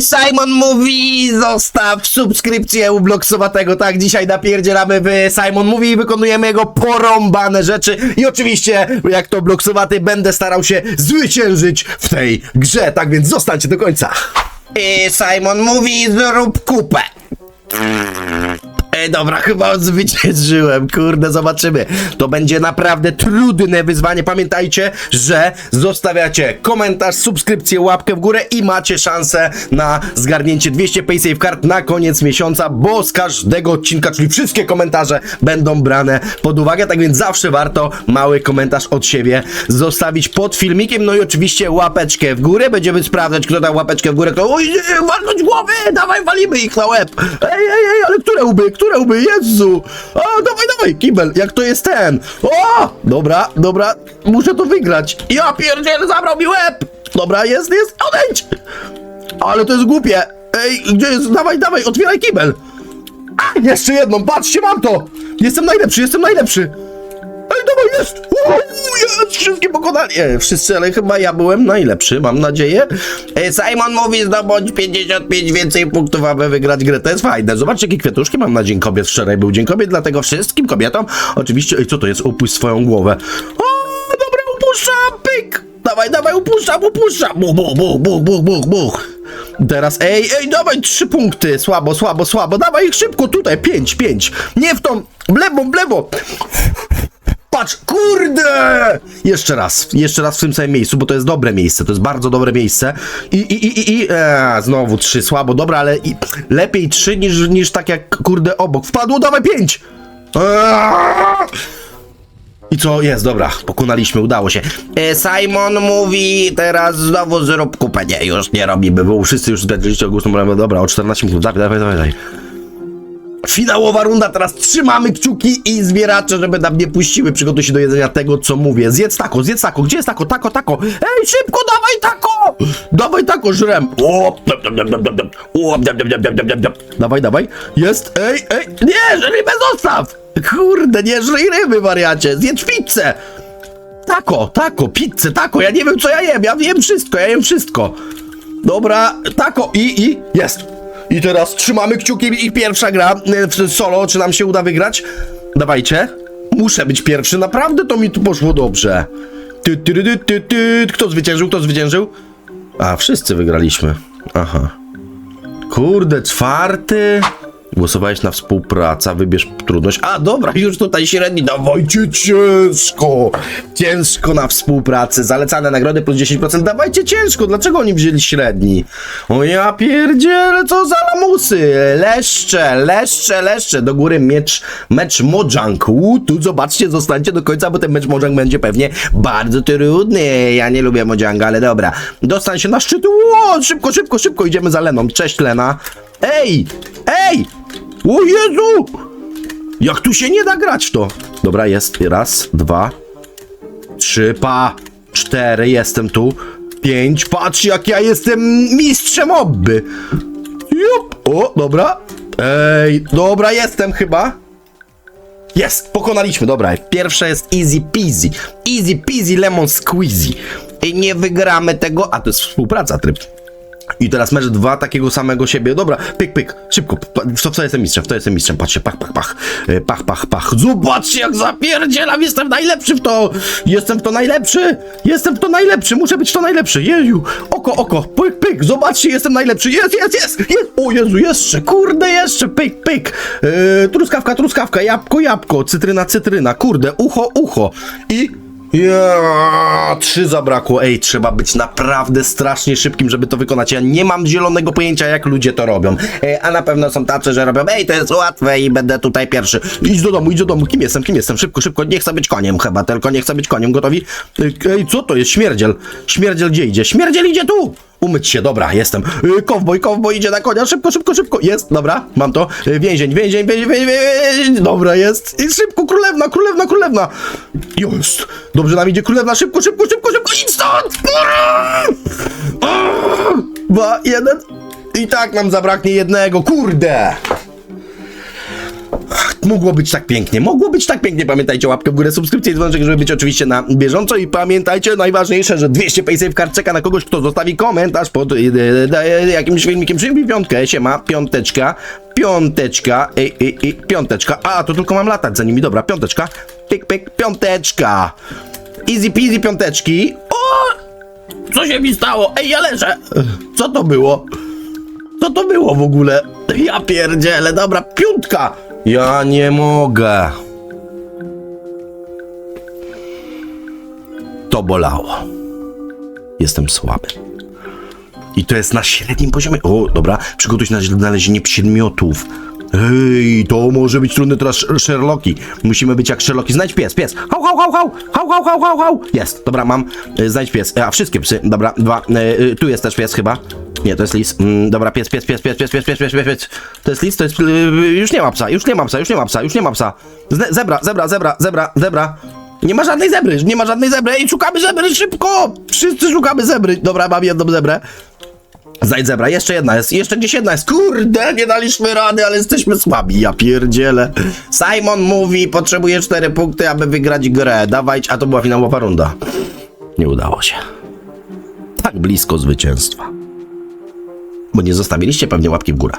Simon mówi, zostaw subskrypcję u Bloksowatego, tak, dzisiaj napierdzielamy w Simon mówi i wykonujemy jego porąbane rzeczy i oczywiście, jak to Bloksowaty, będę starał się zwyciężyć w tej grze, tak więc zostańcie do końca. Simon mówi, zrób kupę. E, dobra, chyba zwyciężyłem, kurde, zobaczymy. To będzie naprawdę trudne wyzwanie. Pamiętajcie, że zostawiacie komentarz, subskrypcję, łapkę w górę i macie szansę na zgarnięcie 200 PaySafe kart na koniec miesiąca, bo z każdego odcinka, czyli wszystkie komentarze będą brane pod uwagę, tak więc zawsze warto mały komentarz od siebie zostawić pod filmikiem, no i oczywiście łapeczkę w górę. Będziemy sprawdzać, kto dał łapeczkę w górę, kto... Oj, walnąć głowy, dawaj, walimy ich na łeb. Ej, ej, ej, ale które łby, łby, Jezu. O, dawaj, dawaj, kibel, jak to jest ten. O, dobra, dobra, muszę to wygrać. Ja pierdzielę, zabrał mi łeb. Dobra, jest, jest, odejdź. Ale to jest głupie. Ej, gdzie jest, dawaj, dawaj, otwieraj kibel. A, jeszcze jedną, patrzcie, mam to. Jestem najlepszy, jestem najlepszy. Dawaj, jest! Jest! Wszystkie pokonali! Wszyscy, ale chyba ja byłem najlepszy, mam nadzieję. E, Simon mówi, zdobądź 55 więcej punktów, aby wygrać grę. To jest fajne. Zobaczcie, jakie kwiatuszki mam na Dzień Kobiet. Wczoraj był Dzień Kobiet, dlatego wszystkim kobietom, oczywiście, ej, co to jest? Upuść swoją głowę. O, dobra, upuszczam, pyk! Dawaj, dawaj, upuszczam, upuszczam! Buch, buch, buch, buch, buch, buch, buch. Teraz, ej, ej, dawaj trzy punkty. Słabo, słabo, słabo. Dawaj ich szybko tutaj. Pięć, pięć. Nie w tą. W lewo, w lewo. Patrz, kurde! Jeszcze raz, jeszcze raz w tym samym miejscu, bo to jest dobre miejsce, to jest bardzo dobre miejsce. I, i, i, i, i e, znowu trzy, słabo, dobra, ale i, lepiej trzy niż, niż tak jak, kurde, obok. Wpadło, dawaj pięć! Eee! I co? Jest, dobra, pokonaliśmy, udało się. E, Simon mówi teraz znowu zrób kupę. Nie, już nie robimy, bo wszyscy już zgadliście o bramę. Dobra, o 14 minut, dawaj, dawaj, dawaj. dawaj. Finałowa runda, teraz trzymamy kciuki i zbieracze, żeby nam nie puściły. Przygotuj się do jedzenia tego, co mówię. Zjedz tako, zjedz tako, gdzie jest tako, tako, tako? Ej, szybko, dawaj tako! Dawaj tako, żrem. O. Dawaj, dawaj. Jest, ej, ej, nie, rybę zostaw! Kurde, nie żryj ryby, wariacie, zjedz pizzę! Tako, tako, pizzę, tako, ja nie wiem co ja jem, ja jem wszystko, ja jem wszystko. Dobra, tako i, i, jest. I teraz trzymamy kciuki i pierwsza gra e, w solo, czy nam się uda wygrać? Dawajcie. Muszę być pierwszy, naprawdę to mi tu poszło dobrze. Ty, ty, ty, ty, ty. Kto zwyciężył, kto zwyciężył? A, wszyscy wygraliśmy. Aha. Kurde, czwarty. Głosowałeś na współpraca, wybierz trudność. A, dobra, już tutaj średni. Dawajcie ciężko. Ciężko na współpracę. Zalecane nagrody plus 10%. Dawajcie ciężko. Dlaczego oni wzięli średni? O ja pierdzielę, co za lamusy. Leszcze, leszcze, leszcze. Do góry miecz, mecz Mojang. U, tu zobaczcie, zostańcie do końca, bo ten mecz Mojang będzie pewnie bardzo trudny. Ja nie lubię Mojanga, ale dobra. Dostań się na szczyt. Ło, szybko, szybko, szybko. Idziemy za Leną. Cześć, Lena. Ej! Ej! O Jezu! Jak tu się nie da grać to? Dobra, jest. Raz, dwa, trzy, pa, cztery, jestem tu. Pięć, patrz jak ja jestem mistrzem obby. Jup. O, dobra. Ej, dobra, jestem chyba. Jest, pokonaliśmy, dobra. Pierwsze jest easy peasy. Easy peasy lemon squeezy. I nie wygramy tego, a to jest współpraca tryb. I teraz mecz dwa takiego samego siebie. Dobra, pyk, pyk, szybko. W to jestem mistrzem, w to jestem mistrzem. Patrzcie, pach, pach, pach. E, Pach, pach, pach. Zobaczcie, jak zapierdzielam. Jestem najlepszy w to. Jestem w to najlepszy. Jestem w to najlepszy. Muszę być to najlepszy. Jeju. Oko, oko. Pyk, pyk. Zobaczcie, jestem najlepszy. Jest, jest, jest. jest. O Jezu, jeszcze. Kurde, jeszcze. Pyk, pyk. E, truskawka, truskawka. Jabłko, jabłko. Cytryna, cytryna. Kurde, ucho, ucho. I ja, trzy zabrakło. Ej, trzeba być naprawdę strasznie szybkim, żeby to wykonać. Ja nie mam zielonego pojęcia, jak ludzie to robią. E, a na pewno są tacy, że robią, ej, to jest łatwe i będę tutaj pierwszy. Idź do domu, idź do domu. Kim jestem, kim jestem? Szybko, szybko. Nie chcę być koniem chyba, tylko nie chcę być koniem. Gotowi? E, Ej, co to jest? Śmierdziel. Śmierdziel gdzie idzie? Śmierdziel idzie tu! Umyć się, dobra, jestem. E, Kowboj, kowboj idzie na konia. Szybko, szybko, szybko. Jest, dobra, mam to. E, Więzień, więzień, więzień, więzień, więzień. Dobra, jest. I szybko, królewna, królewna, królewna. Jest. Dobrze nam idzie królewna. Szybko, szybko, szybko, szybko. Idź stąd! Dwa, jeden. I tak nam zabraknie jednego, kurde. Mogło być tak pięknie, mogło być tak pięknie. Pamiętajcie, łapkę w górę, subskrypcję i dzwoneczek, żeby być oczywiście na bieżąco. I pamiętajcie, najważniejsze, że 200 paysafe kart czeka na kogoś, kto zostawi komentarz pod y, y, y, jakimś filmikiem. Przyjmij piątkę, siema, piąteczka, piąteczka, ej, ej, ej, piąteczka. A, to tylko mam latać za nimi, dobra, piąteczka. Pyk, pyk, piąteczka. Easy peasy piąteczki. O! Co się mi stało? Ej, ja leżę. Co to było? Co to było w ogóle? Ja pierdzielę, dobra, piątka! Ja nie mogę. To bolało. Jestem słaby. I to jest na średnim poziomie. O, dobra, przygotuj się na znalezienie przedmiotów. Hej, to może być trudne teraz Sh- Sherlocki. Musimy być jak Sherlocki. Znajdź pies, pies. Hał, hał, hał, hał, hał, hał, hał, hał, hał. Jest, dobra, mam. E, Znajdź pies. A, wszystkie psy. Dobra, dwa. E, e, tu jest też pies chyba. Nie, to jest lis. Mm, dobra, pies, pies, pies, pies, pies, pies, pies, pies, pies, pies. To jest lis, to jest... e, już nie ma psa, już nie ma psa, już nie ma psa, już nie ma psa. Zebra, zebra, zebra, zebra, zebra. Nie ma żadnej zebry, nie ma żadnej zebry. Ej, szukamy zebry, szybko! Wszyscy szukamy zebry. Dobra, mam jedną zebrę. Zajdź zebra, jeszcze jedna jest, jeszcze gdzieś jedna jest. Kurde, nie daliśmy rady, ale jesteśmy słabi, ja pierdzielę. Simon mówi, potrzebuje cztery punkty, aby wygrać grę. Dawajcie, a to była finałowa runda. Nie udało się. Tak blisko zwycięstwa. Bo nie zostawiliście pewnie łapki w górę.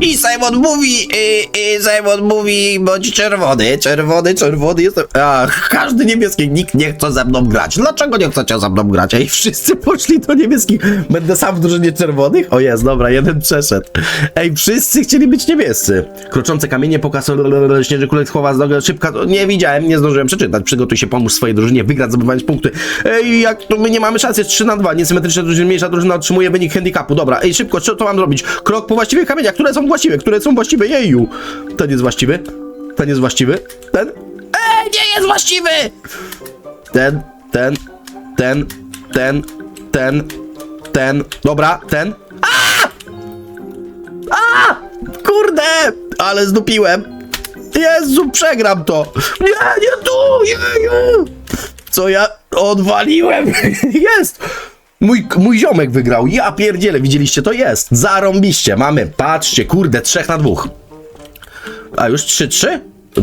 I Simon mówi, y, y, Simon mówi, bądź czerwony, czerwony, czerwony jestem. Ach, każdy niebieski, nikt nie chce ze mną grać. Dlaczego nie chcecie ze mną grać? Ej, wszyscy poszli do niebieskich. Będę sam w drużynie czerwonych? O jest, dobra, jeden przeszedł. Ej, wszyscy chcieli być niebiescy. Kroczące kamienie, pokaz, śnieży kulek, chowa z nogę, szybka, nie widziałem, nie zdążyłem przeczytać. Przygotuj się, pomóż swojej drużynie, wygrać, zdobywając punkty. Ej, jak to my nie mamy szans, jest 3 na 2, niesymetryczne drużyny, mniejsza drużyna otrzymuje wynik handicapu. Dobra, ej, szybko, co to mam zrobić? Krok po właściwych kamieniach, które są właściwe, które są właściwe, jeju. Ten jest właściwy, ten jest właściwy, ten... Ej, nie jest właściwy! Ten, ten, ten, ten, ten, ten, dobra, ten. A! A! Kurde! Ale zdupiłem. Jezu, przegram to. Nie, nie tu! Jeju! Co ja odwaliłem? Jest! Mój, mój ziomek wygrał. Ja pierdzielę, widzieliście, to jest. Zarąbiście, mamy. Patrzcie, kurde, trzech na dwóch. A już 3-3?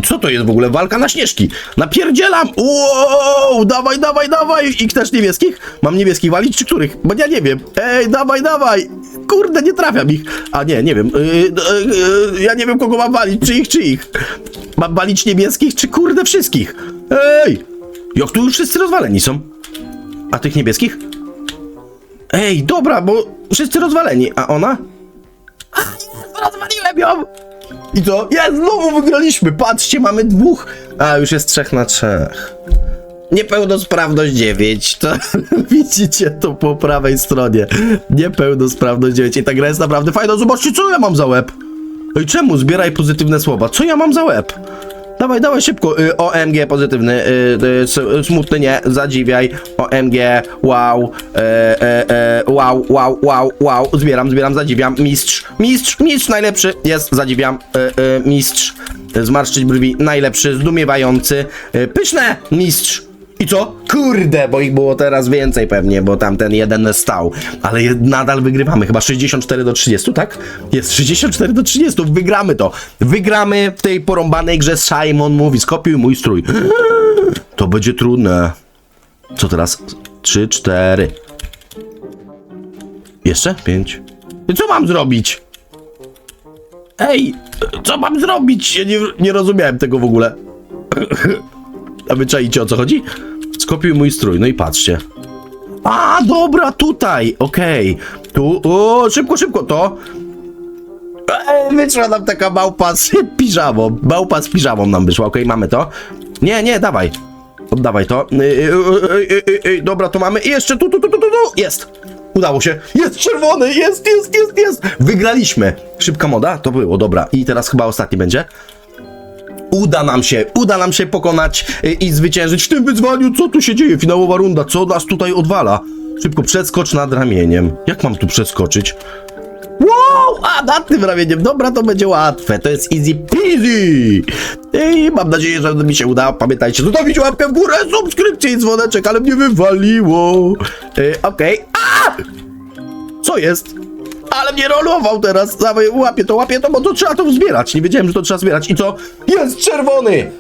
Co to jest w ogóle? Walka na śnieżki. Napierdzielam! Wow! Dawaj, dawaj, dawaj! I też niebieskich? Mam niebieskich walić czy których? Bo ja nie wiem. Ej, dawaj, dawaj! Kurde, nie trafiam ich. A nie, nie wiem. Yy, yy, yy, ja nie wiem kogo mam walić, czy ich, czy ich. Mam walić niebieskich, czy kurde wszystkich? Ej! Jak tu już wszyscy rozwaleni są? A tych niebieskich? Ej, dobra, bo wszyscy rozwaleni. A ona? A, rozwaliłem ją! I to? Jest, znowu wygraliśmy! Patrzcie, mamy dwóch! A, już jest trzech na trzech. Niepełnosprawność 9. To widzicie to po prawej stronie. Niepełnosprawność 9. I ta gra jest naprawdę fajna. Zobaczcie, co ja mam za łeb. Ej, czemu? Zbieraj pozytywne słowa. Co ja mam za łeb? Dawaj, dawaj szybko. Y, OMG pozytywny, y, y, smutny nie, zadziwiaj. OMG, wow, e, e, e, wow, wow, wow, wow. Zbieram, zbieram, zadziwiam. Mistrz, mistrz, mistrz najlepszy. Jest, zadziwiam. E, e, mistrz, zmarszczyć brwi, najlepszy, zdumiewający. E, pyszne, mistrz. I co? Kurde, bo ich było teraz więcej pewnie, bo tamten jeden stał. Ale nadal wygrywamy, chyba 64 do 30, tak? Jest 64 do 30, wygramy to. Wygramy w tej porąbanej grze Simon mówi, skopiuj mój strój. To będzie trudne. Co teraz? 3, 4. Jeszcze? 5. I co mam zrobić? Ej, co mam zrobić? Ja nie, nie rozumiałem tego w ogóle. A wy o co chodzi? Skopiuj mój strój, no i patrzcie. A, dobra, tutaj, okej. Tu, o, szybko, szybko, to. Ej, wyszła nam taka małpa z piżamą. Małpa z piżamą nam wyszła, okej, mamy to. Nie, nie, dawaj. Oddawaj to. Ej, ej, ej, ej, dobra, to mamy. I jeszcze tu, tu, tu, tu, tu, tu. Jest. Udało się. Jest czerwony, jest, jest, jest, jest. Wygraliśmy. Szybka moda, to było, dobra. I teraz chyba ostatni będzie. Uda nam się, uda nam się pokonać y, i zwyciężyć w tym wyzwaniu. Co tu się dzieje? Finałowa runda, co nas tutaj odwala? Szybko przeskocz nad ramieniem. Jak mam tu przeskoczyć? Wow! A, nad tym ramieniem. Dobra, to będzie łatwe. To jest easy peasy. I mam nadzieję, że mi się uda. Pamiętajcie, zostawić łapkę w górę, subskrypcję i dzwoneczek, ale mnie wywaliło. Y, Okej. A! Co jest? Ale mnie rolował teraz. Dawaj, łapię to, łapię to, bo to trzeba to zbierać. Nie wiedziałem, że to trzeba zbierać. I co? Jest czerwony!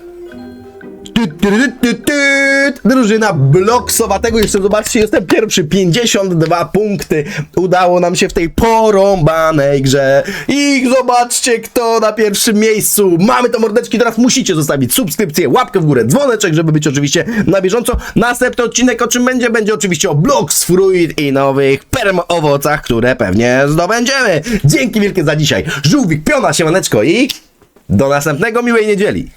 Drużyna Bloksowatego, jeszcze zobaczcie, jestem pierwszy, 52 punkty. Udało nam się w tej porąbanej grze. I zobaczcie, kto na pierwszym miejscu. Mamy to mordeczki, teraz musicie zostawić subskrypcję, łapkę w górę, dzwoneczek, żeby być oczywiście na bieżąco. Następny odcinek o czym będzie? Będzie oczywiście o Blox Fruit i nowych perm owocach, które pewnie zdobędziemy. Dzięki wielkie za dzisiaj. Żółwik, piona, siemaneczko i do następnego miłej niedzieli.